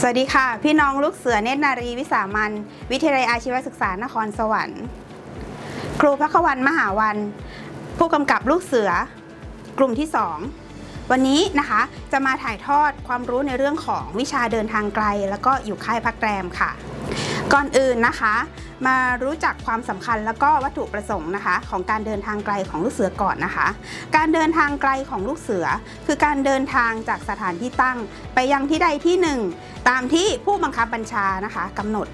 สวัสดีค่ะ พี่น้องลูกเสือเนตรนารีวิสามันวิทยาลัยอาชีวศึกษานครสวรรค์ ครูพักวันมหาวัน ผู้กำกับลูกเสือกลุ่มที่ 2 วันนี้นะคะจะมาถ่ายทอดความรู้ในเรื่องของวิชาเดินทางไกล แล้วก็อยู่ค่ายพักแรมค่ะ ก่อนอื่นนะคะ มารู้จักความสำคัญแล้วก็วัตถุประสงค์นะคะ ของการเดินทางไกลของลูกเสือก่อนนะคะ การเดินทางไกลของลูกเสือ คือการเดินทางจากสถานที่ตั้ง ไปยังที่ใดที่หนึ่ง ตามที่ผู้บังคับบัญชานะคะกำหนด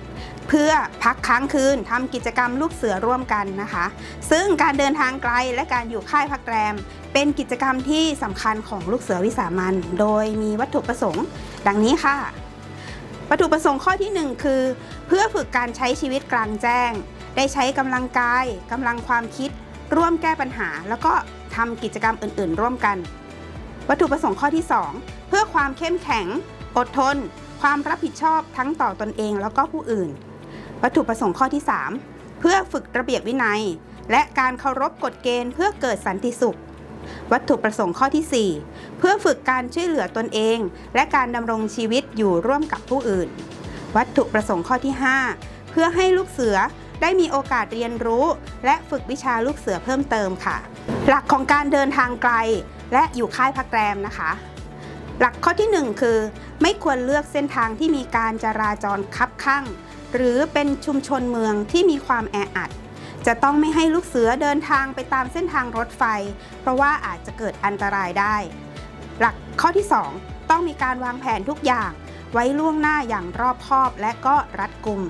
เพื่อพักค้างคืนทำกิจกรรมลูกเสือร่วมกันนะคะ ซึ่งการเดินทางไกลและการอยู่ค่ายพักแรม เป็นกิจกรรมที่สำคัญของลูกเสือวิสามันโดยมีวัตถุประสงค์ ดังนี้ค่ะ วัตถุประสงค์ข้อที่ 1 คือ เพื่อฝึกการใช้ชีวิตกลางแจ้ง ได้ใช้กำลังกายกำลังความคิด ร่วมแก้ปัญหา แล้วก็ทำกิจกรรมอื่น ๆ ร่วมกัน วัตถุประสงค์ข้อที่ 2 เพื่อความเข้มแข็ง อดทน ความรับผิดชอบทั้งต่อตนเองแล้วก็ผู้อื่น วัตถุประสงค์ข้อที่ 3 เพื่อฝึกระเบียบวินัย และการเคารพกฎเกณฑ์เพื่อเกิดสันติสุข วัตถุประสงค์ข้อที่ 4 เพื่อฝึกการช่วยเหลือตนเอง และการดำรงชีวิตอยู่ร่วมกับผู้อื่น วัตถุประสงค์ข้อที่ 5 เพื่อให้ลูกเสือได้มีโอกาสเรียนรู้ และฝึกวิชาลูกเสือเพิ่มเติมค่ะ หลักของการเดินทางไกล และอยู่ค่ายพักแรมนะคะ หลักข้อที่ 1 คือ ไม่ควรเลือกเส้นทางที่มีการจราจรคับข้างหรือเป็นชุมชนเมืองที่มีความแออัด จะต้องไม่ให้ลูกเสือเดินทางไปตามเส้นทางรถไฟ เพราะว่าอาจจะเกิดอันตรายได้ หลักข้อที่ 2 ต้องมีการวางแผนทุกอย่าง ไว้ล่วงหน้าอย่างรอบคอบและก็รัดกุม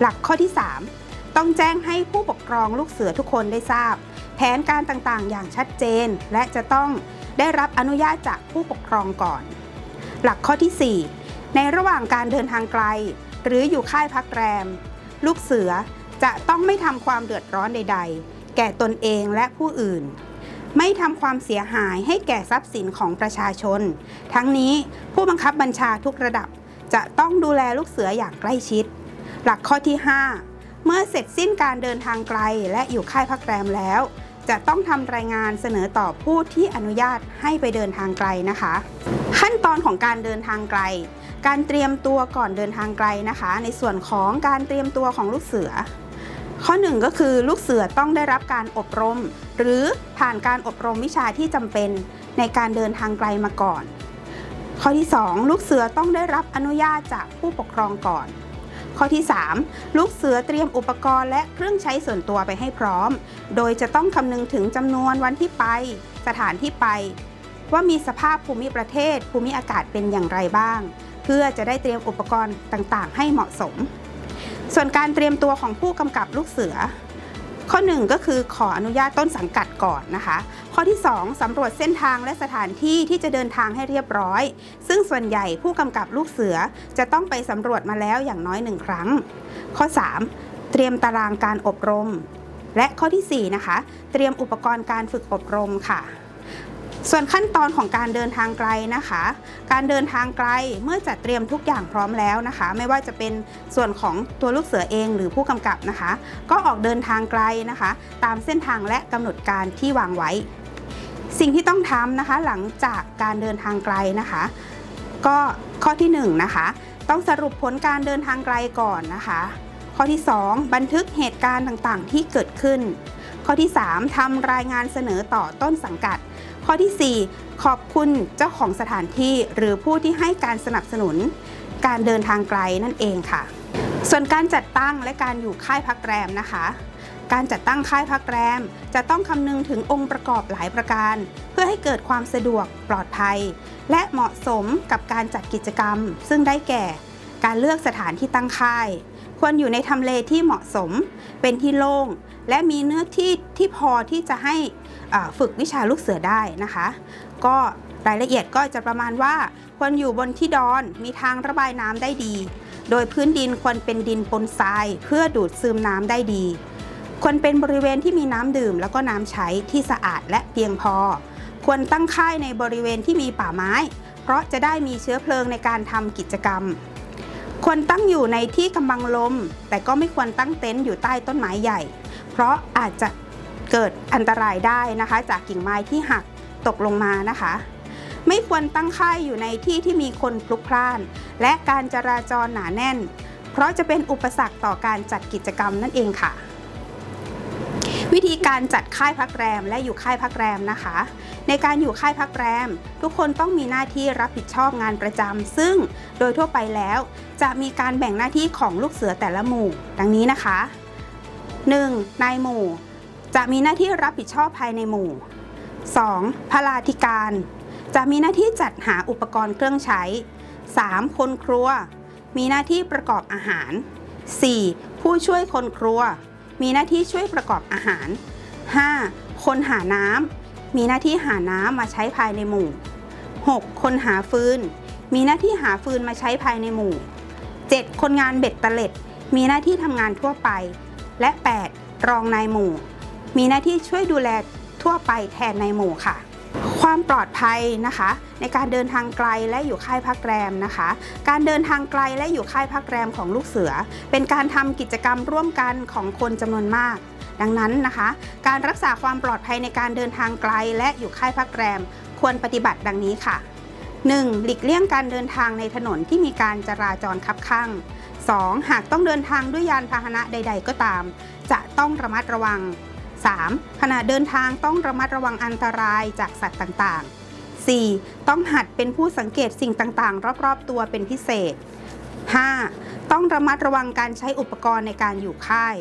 หลักข้อที่ 3 ต้องแจ้งให้ผู้ปกครองลูกเสือทุกคนได้ทราบ แผนการต่างๆ อย่างชัดเจน และจะต้องได้รับอนุญาตจากผู้ปกครองก่อน หลักข้อที่ 4 ในระหว่างการเดินทางไกล หรืออยู่ค่ายพักแรม ลูกเสือ จะต้องไม่ทำความเดือดร้อนใด ๆ แก่ตนเองและผู้อื่น ไม่ทำความเสียหายให้แก่ทรัพย์สินของประชาชน ทั้งนี้ผู้บังคับบัญชาทุกระดับจะต้องดูแลลูกเสืออย่างใกล้ชิด หลักข้อที่ 5 เมื่อเสร็จสิ้นการเดินทางไกลและอยู่ค่ายพักแรมแล้ว จะต้องทำรายงานเสนอต่อผู้ที่อนุญาตให้ไปเดินทางไกลนะคะ ขั้นตอนของการเดินทางไกล การเตรียมตัวก่อนเดินทางไกลนะคะ ในส่วนของการเตรียมตัวของลูกเสือ ข้อหนึ่งก็คือลูกเสือต้องได้รับการอบรม หรือผ่านการอบรมวิชาที่จำเป็นในการเดินทางไกลมาก่อน ข้อที่ 2 ลูกเสือต้องได้รับอนุญาตจากผู้ปกครองก่อน ข้อที่ 3 ลูกเสือเตรียมอุปกรณ์และเครื่องใช้ส่วนตัวไปให้พร้อม โดยจะต้องคำนึงถึงจำนวนวันที่ไป สถานที่ไป ว่ามีสภาพภูมิประเทศ ภูมิอากาศเป็นอย่างไรบ้าง เพื่อจะได้เตรียมอุปกรณ์ต่างๆ ให้เหมาะสม ส่วนการเตรียมตัวของผู้กำกับลูกเสือ ข้อ 1 ก็คือขออนุญาตต้นสังกัดก่อนนะคะ ข้อที่ 2สำรวจเส้นทางและสถานที่ที่จะเดินทางให้เรียบร้อย ซึ่งส่วนใหญ่ผู้กำกับลูกเสือจะต้องไปสำรวจมาแล้วอย่างน้อยหนึ่งครั้ง ข้อ 3 เตรียมตารางการอบรม และข้อทีสี่4นะคะ เตรียมอุปกรณ์การฝึกอบรมค่ะ ส่วนขั้นตอนของการเดินทางไกลนะคะ การเดินทางไกลเมื่อจัดเตรียมทุกอย่างพร้อมแล้วนะคะ ไม่ว่าจะเป็นส่วนของตัวลูกเสือเองหรือผู้กำกับนะคะ ก็ออกเดินทางไกลนะคะ ตามเส้นทางและกำหนดการที่วางไว้ สิ่งที่ต้องทำนะคะหลังจากการเดินทางไกลนะคะ ก็ข้อที่1นงนะคะต้องสรุปผลการเดินทางไกลก่อนนะคะ ข้อที่ 2 บันทึกเหตุการณ์ต่างๆ ที่เกิดขึ้น ข้อที่ 3ทำรายงานเสนอต่อต้นสังกัด ข้อทีสี่ 4 ขอบคุณเจ้าของสถานที่หรือผู้ที่ให้การสนับสนุน การเดินทางไกลนั่นเองค่ะ ส่วนการจัดตั้งและการอยู่ค่ายพักแรมนะคะ การจัดตั้งค่ายพักแรม จะต้องคำนึงถึงองค์ประกอบหลายประการ เพื่อให้เกิดความสะดวกปลอดภัย และเหมาะสมกับการจัดกิจกรรม ซึ่งได้แก่ การเลือกสถานที่ตั้งค่าย ควรอยู่ในทำเลที่เหมาะสม เป็นที่โล่งและมีเนื้อที่ที่พอที่จะให้ ฝึกวิชาลูกเสือได้นะคะ ก็รายละเอียดก็จะประมาณว่าควรอยู่บนที่ดอนมีทางระบายน้ำได้ดี โดยพื้นดินควรเป็นดินปนทราย เพื่อดูดซึมน้ำได้ดี ควรเป็นบริเวณที่มีน้ำดื่ม แล้วก็น้ำใช้ที่สะอาดและเพียงพอ ควรตั้งค่ายในบริเวณที่มีป่าไม้ เพราะจะได้มีเชื้อเพลิงในการทำกิจกรรม ควรตั้งอยู่ในที่กำบังลม แต่ก็ไม่ควรตั้งเต็นท์อยู่ใต้ต้นไม้ใหญ่ เพราะอาจจะ เกิดอันตรายได้นะคะ จากกิ่งไม้ที่หักตกลงมานะคะ ไม่ควรตั้งค่ายอยู่ในที่ที่มีคนพลุกพล่าน และการจราจรหนาแน่น เพราะจะเป็นอุปสรรคต่อการจัดกิจกรรมนั่นเองค่ะ วิธีการจัดค่ายพักแรมและอยู่ค่ายพักแรมนะคะ ในการอยู่ค่ายพักแรม ทุกคนต้องมีหน้าที่รับผิดชอบงานประจำซึ่งโดยทั่วไปแล้ว จะมีการแบ่งหน้าที่ของลูกเสือแต่ละหมู่ ดังนี้นะคะ 1. นายหมู่ จะมีหน้าที่รับผิดชอบภายในหมู่ 2. พลาธิการ จะมีหน้าที่จัดหาอุปกรณ์เครื่องใช้ 3. คนครัว มีหน้าที่ประกอบอาหาร 4. ผู้ช่วยคนครัว มีหน้าที่ช่วยประกอบอาหาร 5. คนหาน้ำมีหน้าที่หาน้ำมาใช้ภายในหมู่ 6. คนหาฟืน มีหน้าที่หาฟืนมาใช้ภายในหมู่ 7. คนงานเบ็ดเตล็ด มีหน้าที่ทำงานทั่วไป และ 8. รองนายหมู่ มีหน้าที่ช่วยดูแลทั่วไปแทนในหมู่ค่ะ ความปลอดภัยนะคะ ในการเดินทางไกลและอยู่ค่ายพักแรมนะคะ การเดินทางไกลและอยู่ค่ายพักแรมของลูกเสือ เป็นการทำกิจกรรมร่วมกันของคนจำนวนมากดังนั้นนะคะ การรักษาความปลอดภัยในการเดินทางไกลและอยู่ค่ายพักแรม ควรปฏิบัติดังนี้ค่ะ 1. หลีกเลี่ยงการเดินทางในถนนที่มีการจราจรคับข้าง 2. หากต้องเดินทางด้วยยานพาหนะใด ๆ ก็ตาม จะต้องระมัดระวัง 3. ขณะเดินทางต้องระมัดระวังอันตรายจากสัตว์ต่างๆ 4. ต้องหัดเป็นผู้สังเกตสิ่งต่างๆ รอบๆ ตัวเป็นพิเศษ 5. ต้องระมัดระวังการใช้อุปกรณ์ในการอยู่ค่าย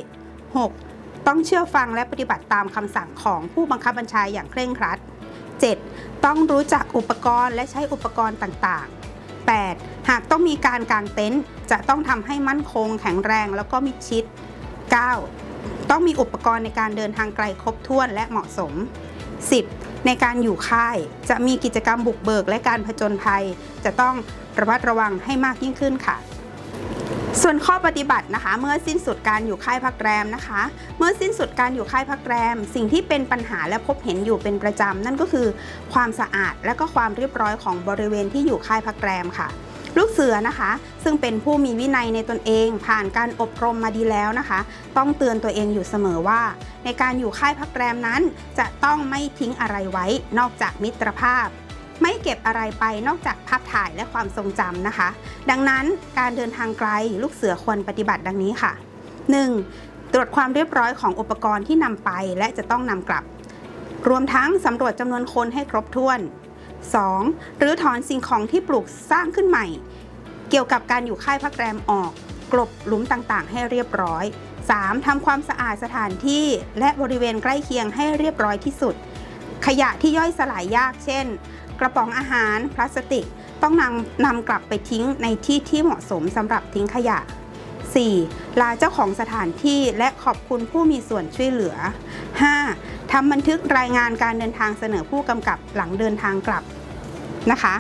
6. ต้องเชื่อฟังและปฏิบัติตามคำสั่งของผู้บังคับบัญชาอย่างเคร่งครัด 7. ต้องรู้จักอุปกรณ์และใช้อุปกรณ์ต่างๆ 8. หากต้องมีการกางเต็นท์จะต้องทำให้มั่นคง แข็งแรงแล้วก็มิดชิด 9. ต้องมีอุปกรณ์ในการเดินทางไกลครบถ้วนและเหมาะสม 10. ในการอยู่ค่าย จะมีกิจกรรมบุกเบิกและการผจญภัย จะต้องระมัดระวังให้มากยิ่งขึ้นค่ะ ส่วนข้อปฏิบัตินะคะ เมื่อสิ้นสุดการอยู่ค่ายพักแรมนะคะ เมื่อสิ้นสุดการอยู่ค่ายพักแรม สิ่งที่เป็นปัญหาและพบเห็นอยู่เป็นประจำนั่นก็คือ ความสะอาดและก็ความเรียบร้อยของบริเวณที่อยู่ค่ายพักแรมค่ะ ลูกเสือนะคะ ซึ่งเป็นผู้มีวินัยในตนเอง ผ่านการอบรมมาดีแล้วนะคะ ต้องเตือนตัวเองอยู่เสมอว่า ในการอยู่ค่ายพักแรมนั้น จะต้องไม่ทิ้งอะไรไว้ นอกจากมิตรภาพ ไม่เก็บอะไรไปนอกจากภาพถ่ายและความทรงจำนะคะ ดังนั้นการเดินทางไกลลูกเสือควรปฏิบัติดังนี้ค่ะ 1. ตรวจความเรียบร้อยของอุปกรณ์ที่นำไปและจะต้องนำกลับ รวมทั้งสำรวจจำนวนคนให้ครบถ้วน 2. หรือถอนสิ่งของที่ปลูกสร้างขึ้นใหม่ เกี่ยวกับการอยู่ค่ายพักแรมออก กลบหลุมต่างๆ ให้เรียบร้อย 3. ทำความสะอาดสถานที่และบริเวณใกล้เคียงให้เรียบร้อยที่สุด ขยะที่ย่อยสลายยากเช่น กระป๋องอาหาร พลาสติก ต้องนำนำกลับไปทิ้งในที่ที่เหมาะสมสำหรับทิ้งขยะ 4. ลาเจ้าของสถานที่และขอบคุณผู้มีส่วนช่วยเหลือ 5. ทำบันทึกรายงานการเดินทางเสนอผู้กำกับหลังเดินทางกลับนะคะ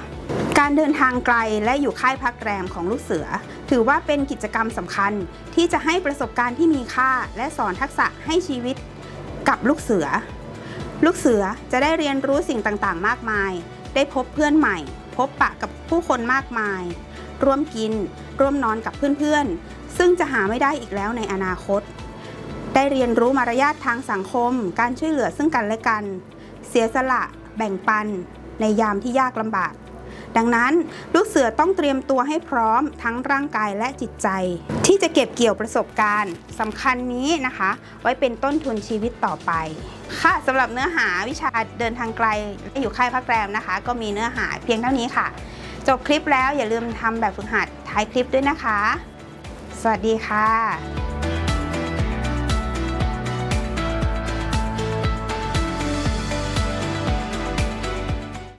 การเดินทางไกลและอยู่ค่ายพักแรมของลูกเสือ ถือว่าเป็นกิจกรรมสำคัญที่จะให้ประสบการณ์ที่มีค่า และสอนทักษะให้ชีวิตกับลูกเสือ ลูกเสือจะได้เรียนรู้สิ่งต่างๆ มากมาย ได้พบเพื่อนใหม่ พบปะกับผู้คนมากมาย ร่วมกิน ร่วมนอนกับเพื่อนๆ ซึ่งจะหาไม่ได้อีกแล้วในอนาคต ได้เรียนรู้มารยาททางสังคม การช่วยเหลือซึ่งกันและกัน เสียสละแบ่งปัน ในยามที่ยากลำบาก ดังนั้นลูกเสือต้องเตรียมตัวให้พร้อมทั้งร่างกายและจิตใจ ที่จะเก็บเกี่ยวประสบการณ์สำคัญนี้นะคะ ไว้เป็นต้นทุนชีวิตต่อไป ค่ะสำหรับเนื้อหาวิชาเดินทางไกลอยู่ค่ายพักแรมนะคะ ก็มีเนื้อหาเพียงเท่านี้ค่ะ จบคลิปแล้วอย่าลืมทำแบบฝึกหัดท้ายคลิปด้วยนะคะ สวัสดีค่ะ